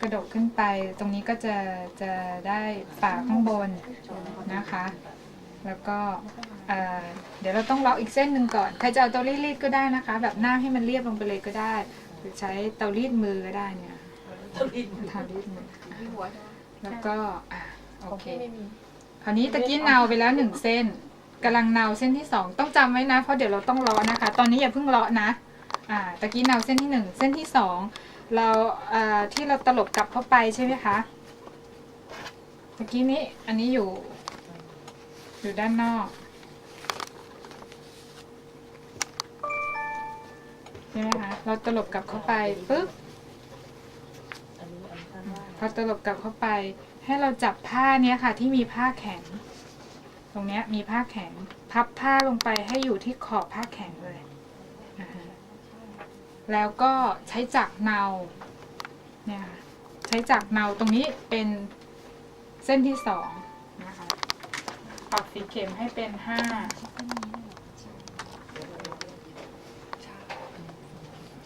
กระดกขึ้นไป ตรงนี้ก็จะจะได้ฝาข้างบนนะคะ แล้วก็เอ่อเดี๋ยวเราต้องล็อกอีกเส้นหนึ่งก่อน ใครจะเอาเตารีดรีดก็ได้นะคะ แบบหน้าให้มันเรียบลงไปเลยก็ได้ หรือใช้เตารีดมือก็ได้เนี่ยเตารีดมือแล้วก็อะโอเคคราวนี้ตะกี้เนาไปแล้วหนึ่งเส้นกำลังเนาเส้นที่สองต้องจำไว้นะ เพราะเดี๋ยวเราต้องเลาะนะคะ ตอนนี้อย่าเพิ่งเลาะนะ อ่า ตะกี้เนาเส้นที่หนึ่งเส้นที่สอง เราที่เราตลบกลับเข้าไปใช่ไหมคะตะกี้นี้อันนี้อยู่ อยู่ด้านนอกใช่ไหมคะเราตลบกลับเข้าไปปุ๊บพอตลบกลับเข้าไป ให้เราจับผ้าเนี้ยค่ะ ที่มีผ้าแข็ง ตรงเนี้ยมีผ้าแข็ง พับผ้าลงไปให้อยู่ที่ขอบผ้าแข็ง แล้วก็ใช้จักเนาเนี่ยค่ะใช้จักเนาตรงนี้เป็นเส้นที่สองนะคะปักสีเข็มให้เป็นห้า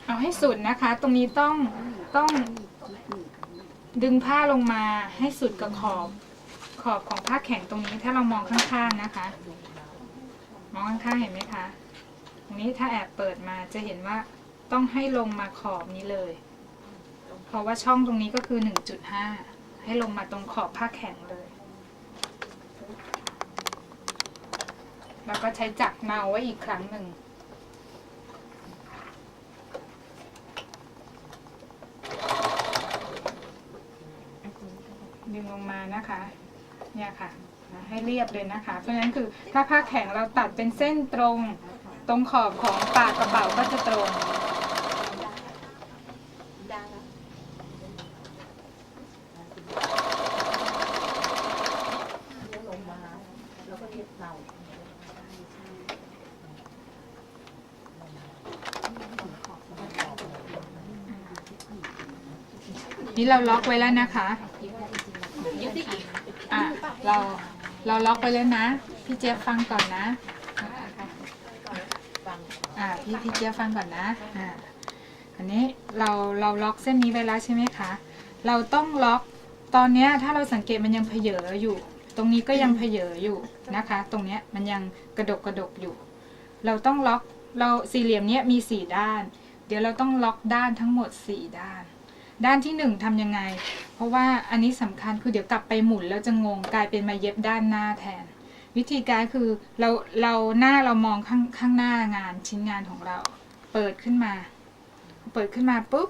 เอาให้สุดนะคะ ตรงนี้ต้องต้องดึงผ้าลงมาให้สุดกับขอบขอบของผ้าแข็งตรงนี้ถ้าเรามองข้างๆนะคะ มองข้างๆเห็นไหมคะตรงนี้ถ้าแอบเปิดมาจะเห็นว่า ต้องให้ลงมาขอบนี้เลย เพราะว่าช่องตรงนี้ก็คือ 1.5 ให้ลงมาตรงขอบผ้าแข็งเลย แล้วก็ใช้จักรเนาไว้อีกครั้งหนึ่งดึงลงมานะคะ เนี่ยค่ะนะให้เรียบเลยนะคะ เพราะฉะนั้นคือถ้าผ้าแข็งเราตัดเป็นเส้นตรง ตรงขอบของปากกระเป๋าก็จะตรง นี่เราล็อกไว้แล้วนะคะ อะเราเราล็อกไปแล้วนะ พี่เจี๊ยบฟังก่อนนะ อ่าพี่พี่เจี๊ยบฟังก่อนนะ อ่าอันนี้เราเราล็อกเส้นนี้ไว้แล้วใช่ไหมคะ เราต้องล็อกตอนเนี้ยถ้าเราสังเกตมันยังเพเยออยู่ ตรงนี้ก็ยังเพเยออยู่นะคะ ตรงเนี้ยมันยังกระดกกระดกอยู่ เราต้องล็อกเราสี่เหลี่ยมเนี้ยมีสี่ด้าน เดี๋ยวเราต้องล็อกด้านทั้งหมดสี่ด้าน ด้านที่หนึ่งทำยังไง เพราะว่าอันนี้สำคัญคือเดี๋ยวกลับไปหมุนแล้วจะงงกลายเป็นมาเย็บด้านหน้าแทน วิธีการคือเราเราหน้าเรามองข้างข้างหน้างานชิ้นงานของเรา เปิดขึ้นมา เปิดขึ้นมาปุ๊บ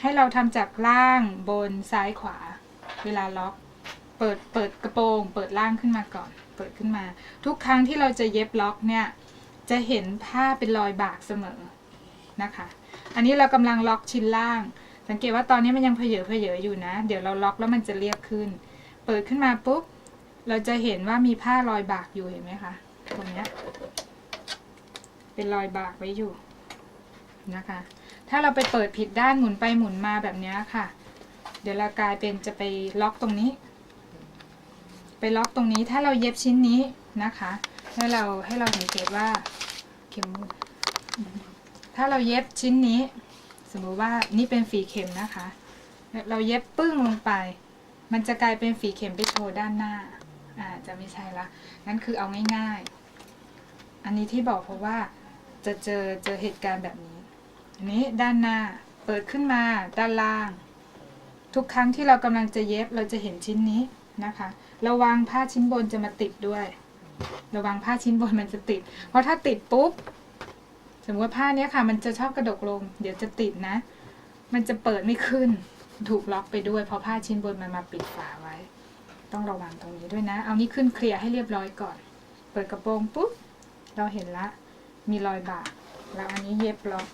ให้เราทำจากล่างบนซ้ายขวา เวลาล็อก เปิดเปิดกระโปรง เปิดล่างขึ้นมาก่อน เปิดขึ้นมา ทุกครั้งที่เราจะเย็บล็อกเนี่ยจะเห็นผ้าเป็นรอยบากเสมอนะคะ อันนี้เรากำลังล็อกชิ้นล่าง สังเกตว่าตอนนี้มันยังเพเยอเพเยออยู่นะ เดี๋ยวเราล็อกแล้วมันจะเรียบขึ้น เปิดขึ้นมาปุ๊บ เราจะเห็นว่ามีผ้ารอยบากอยู่เห็นไหมคะ ตรงเนี้ยเป็นรอยบากไว้อยู่นะคะ ถ้าเราไปเปิดผิดด้านหมุนไปหมุนมาแบบนี้ค่ะ เดี๋ยวเรากลายเป็นจะไปล็อกตรงนี้ ไปล็อกตรงนี้ ถ้าเราเย็บชิ้นนี้นะคะให้เราให้เราสังเกตว่าเข็มถ้าเราเย็บชิ้นนี้ มมุติว่านี่เป็นฝีเข็มนะคะ เราเย็บปึ้งลงไป มันจะกลายเป็นฝีเข็มไปโชว์ด้านหน้าอ่าจะไม่ใช่ละนั่นคือเอาง่ายๆ อันนี้ที่บอกเพราะว่าจะเจอเจอเหตุการณ์แบบนี้อันนี้ด้านหน้าเปิดขึ้นมาด้านล่าง ทุกครั้งที่เรากำลังจะเย็บเราจะเห็นชิ้นนี้นะคะระวังผ้าชิ้นบนจะมาติดด้วย ระวังผ้าชิ้นบนมันจะติด เพราะถ้าติดปุ๊บ สมมติว่าผ้าเนี้ยค่ะ มันจะชอบกระดกลง เดี๋ยวจะติดนะ มันจะเปิดไม่ขึ้น ถูกล็อกไปด้วย เพราะผ้าชิ้นบนมันมาปิดฝาไว้ ต้องระวังตรงนี้ด้วยนะ เอานี้ขึ้นเคลียร์ให้เรียบร้อยก่อน เปิดกระโปรงปุ๊บ เราเห็นละ มีรอยบากแล้วอันนี้เย็บล็อก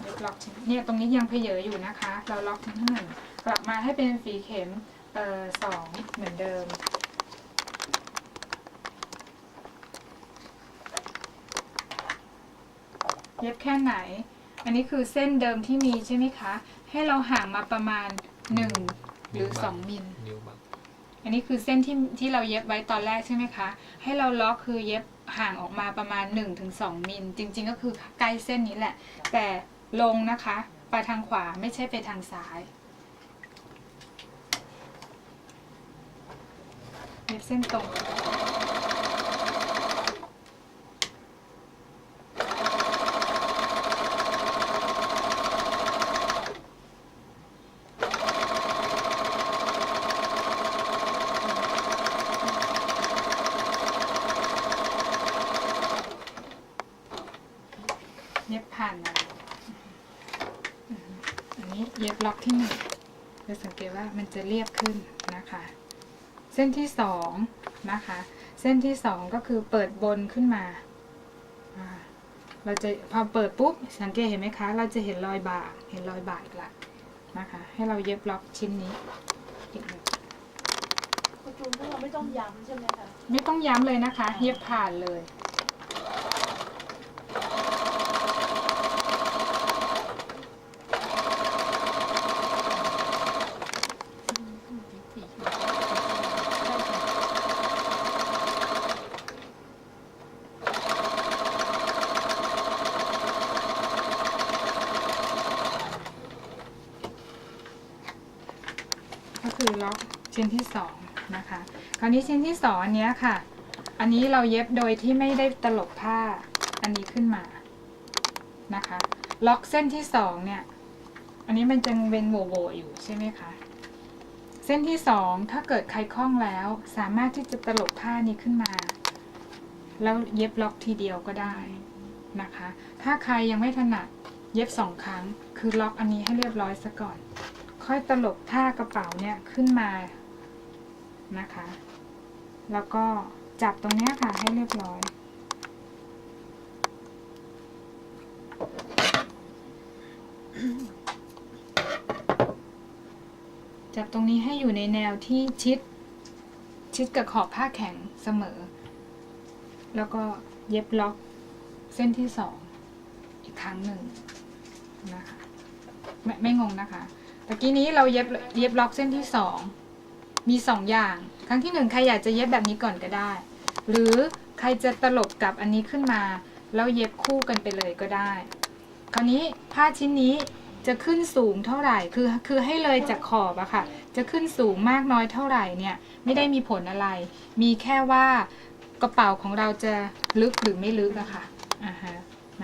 เย็บล็อกเนี่ยตรงนี้ยังเพเยออยู่นะคะ เราล็อกชิ้นที่หนึ่งกลับมาให้เป็นฝีเข็มเอ่อสองเหมือนเดิม เย็บแค่ไหน อันนี้คือเส้นเดิมที่มีใช่ไหมคะ ให้เราห่างมาประมาณ 1 หรือ 2 มิล นิ้วบังอันนี้คือเส้นที่ที่เราเย็บไว้ตอนแรกใช่ไหมคะ ให้เราล็อกคือเย็บห่างออกมาประมาณ 1-2 มิล จริง ๆ ก็คือใกล้เส้นนี้แหละ แต่ลงนะคะ ไปทางขวาไม่ใช่ไปทางซ้าย เย็บเส้นตรง ผ่านมาอืมอันนี้เย็บล็อกที่หนึ่งจะสังเกตว่ามันจะเรียบขึ้นนะคะ เส้นที่สองนะคะ เส้นที่สองก็คือเปิดบนขึ้นมาอ่าเราจะพอเปิดปุ๊บสังเกตเห็นไหมคะ เราจะเห็นรอยบากเห็นรอยบากอีกละนะคะ ให้เราเย็บล็อกชิ้นนี้อีกหนึ่งคุณจูนพวกเราไม่ต้องย้ำใช่ไหมคะไม่ต้องย้ำเลยนะคะ เย็บผ่านเลย ก็ คือล็อกชิ้นที่สองนะคะ คราวนี้ชิ้นที่สองอันเนี้ยค่ะ อันนี้เราเย็บโดยที่ไม่ได้ตลบผ้าอันนี้ขึ้นมานะคะ ล็อกเส้นที่สองเนี่ย อันนี้มันจะเป็นโว่ๆอยู่ใช่ไหมคะ เส้นที่สองถ้าเกิดใครคล่องแล้ว สามารถที่จะตลบผ้านี้ขึ้นมา แล้วเย็บล็อกทีเดียวก็ได้นะคะ ถ้าใครยังไม่ถนัดเย็บสองครั้ง คือล็อกอันนี้ให้เรียบร้อยซะก่อน ค่อยตลบผ้ากระเป๋าเนี่ยขึ้นมานะคะ แล้วก็จับตรงเนี้ยค่ะให้เรียบร้อย จับตรงนี้ให้อยู่ในแนวที่ชิด ชิดกับขอบผ้าแข็งเสมอ แล้วก็เย็บล็อกเส้นที่สองอีกครั้งหนึ่งนะคะไม่ไม่งงนะคะ ตะกี้นี้เราเย็บเย็บล็อกเส้นที่สองมีสองอย่าง ครั้งที่หนึ่งใครอยากจะเย็บแบบนี้ก่อนก็ได้ หรือใครจะตลบกับอันนี้ขึ้นมา แล้วเย็บคู่กันไปเลยก็ได้ คราวนี้ผ้าชิ้นนี้จะขึ้นสูงเท่าไหร่ คือ คือให้เลยจากขอบอะค่ะ จะขึ้นสูงมากน้อยเท่าไหร่เนี่ย ไม่ได้มีผลอะไร มีแค่ว่ากระเป๋าของเราจะลึกหรือไม่ลึกอะค่ะอ่าฮะ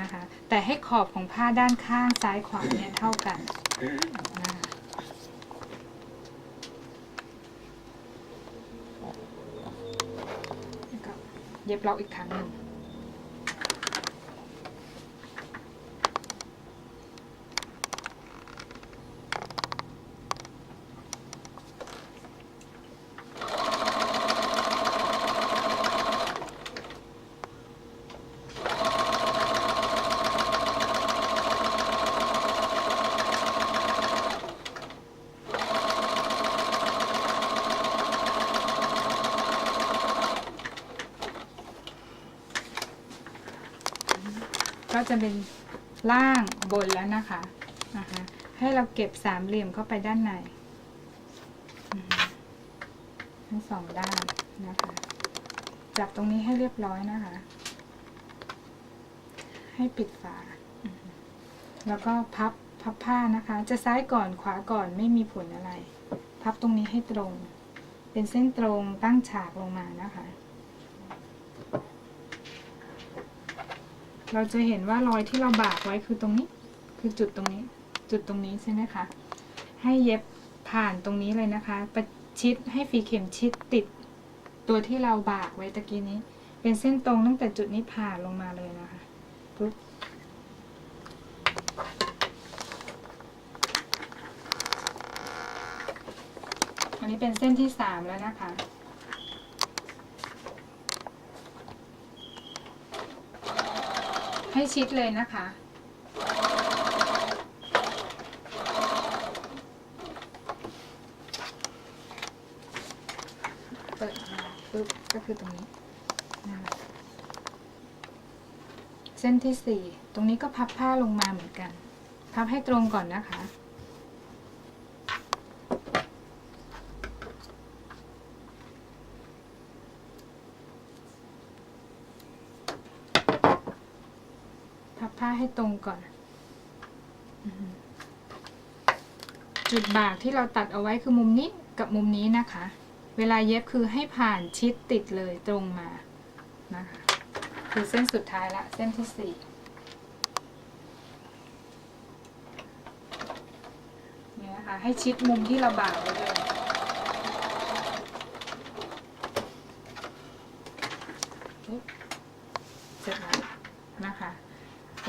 นะคะ แต่ให้ขอบของผ้าด้านข้างซ้ายขวาเนี่ยเท่ากันนะคะ แล้วก็ เย็บล็อกอีกครั้งหนึ่ง ก็ จะเป็นล่างบนแล้วนะคะนะคะ ให้เราเก็บสามเหลี่ยมเข้าไปด้านในทั้งสองด้านนะคะ จับตรงนี้ให้เรียบร้อยนะคะ ให้ปิดฝา แล้วก็พับพับผ้านะคะ จะซ้ายก่อนขวาก่อนไม่มีผลอะไร พับตรงนี้ให้ตรง เป็นเส้นตรงตั้งฉากลงมานะคะ เราจะเห็นว่ารอยที่เราบากไว้คือตรงนี้ คือจุดตรงนี้ จุดตรงนี้ใช่ไหมคะ ให้เย็บผ่านตรงนี้เลยนะคะ ประชิดให้ฝีเข็มชิดติด ตัวที่เราบากไว้ตะกี้นี้ เป็นเส้นตรงตั้งแต่จุดนี้ผ่านลงมาเลยนะคะปุ๊บอันนี้เป็นเส้นที่สามแล้วนะคะ ให้ชิดเลยนะคะ เปิดมาปุ๊บก็คือตรงนี้นะคะเส้นที่สี่ตรงนี้ก็พับผ้าลงมาเหมือนกัน พับให้ตรงก่อนนะคะ พับผ้า ให้ตรงก่อน จุดบากที่เราตัดเอาไว้คือมุมนี้กับมุมนี้นะคะ เวลาเย็บคือให้ผ่านชิดติดเลยตรงมานะคะคือเส้นสุดท้ายละ เส้นที่สี่เนี่ยนะคะ ให้ชิดมุมที่เราบากไว้เลยเสร็จแล้ว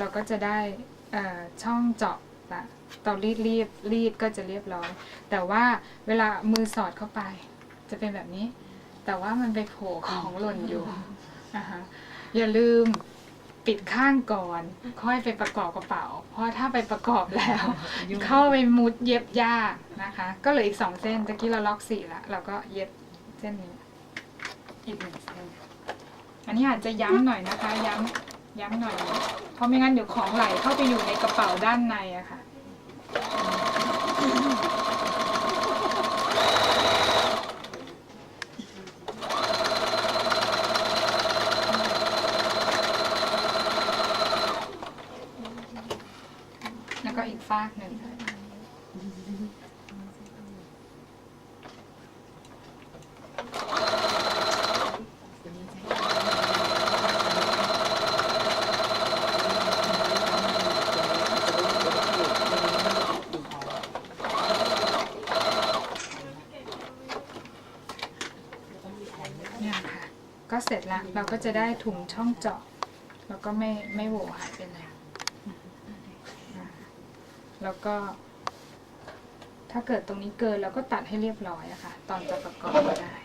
เราก็จะได้เอ่อช่องเจาะละเตารีดรีบรีดก็จะเรียบร้อย แต่ว่าเวลามือสอดเข้าไป จะเป็นแบบนี้ แต่ว่ามันไปโผล่ของหล่นอยู่นะคะอย่าลืมปิดข้างก่อน ค่อยไปประกอบกระเป๋า เพราะถ้าไปประกอบแล้ว เข้าไปมุดเย็บยากนะคะ ก็เหลืออีกสองเส้นตะกี้เราล็อกสี่ละเราก็เย็บเส้นนี้อีกหนึ่งเส้นอันนี้อาจจะย้ำหน่อยนะคะ ย้ำ ย้ำหน่อย เพราะไม่งั้นเดี๋ยวของไหลเข้าไปอยู่ในกระเป๋าด้านในอะค่ะ แล้วก็อีกฟากหนึ่ง เนี่ยค่ะ ก็เสร็จแล้วเราก็จะได้ถุงช่องเจาะ แล้วก็ไม่ไม่โหวหายไปไหนแล้วก็ ถ้าเกิดตรงนี้เกินเราก็ตัดให้เรียบร้อยอะค่ะ ตอนจะประกอบก็ได้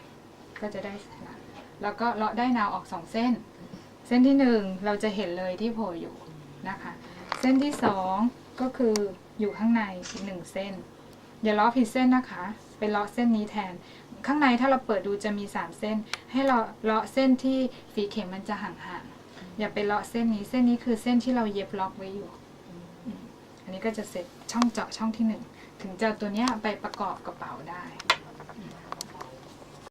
ก็จะได้สร็จละแล้วก็เลาะได้นาวออกสองเส้น เส้นที่หนึ่งเราจะเห็นเลยที่โผล่อยู่นะคะ เส้นที่สองก็คืออยู่ข้างในอีกหนึ่งเส้นอย่าเลาะผิดเส้นนะคะ ไปเลาะเส้นนี้แทน ข้างในถ้าเราเปิดดูจะมีสามเส้น ให้เราเลาะเส้นที่ฝีเข็มมันจะห่างๆอย่าไปเลาะเส้นนี้เส้นนี้คือเส้นที่เราเย็บล็อกไว้อยู่ อันนี้ก็จะเสร็จช่องเจาะช่องที่หนึ่งถึงจะตัวเนี้ยไปประกอบกระเป๋าได้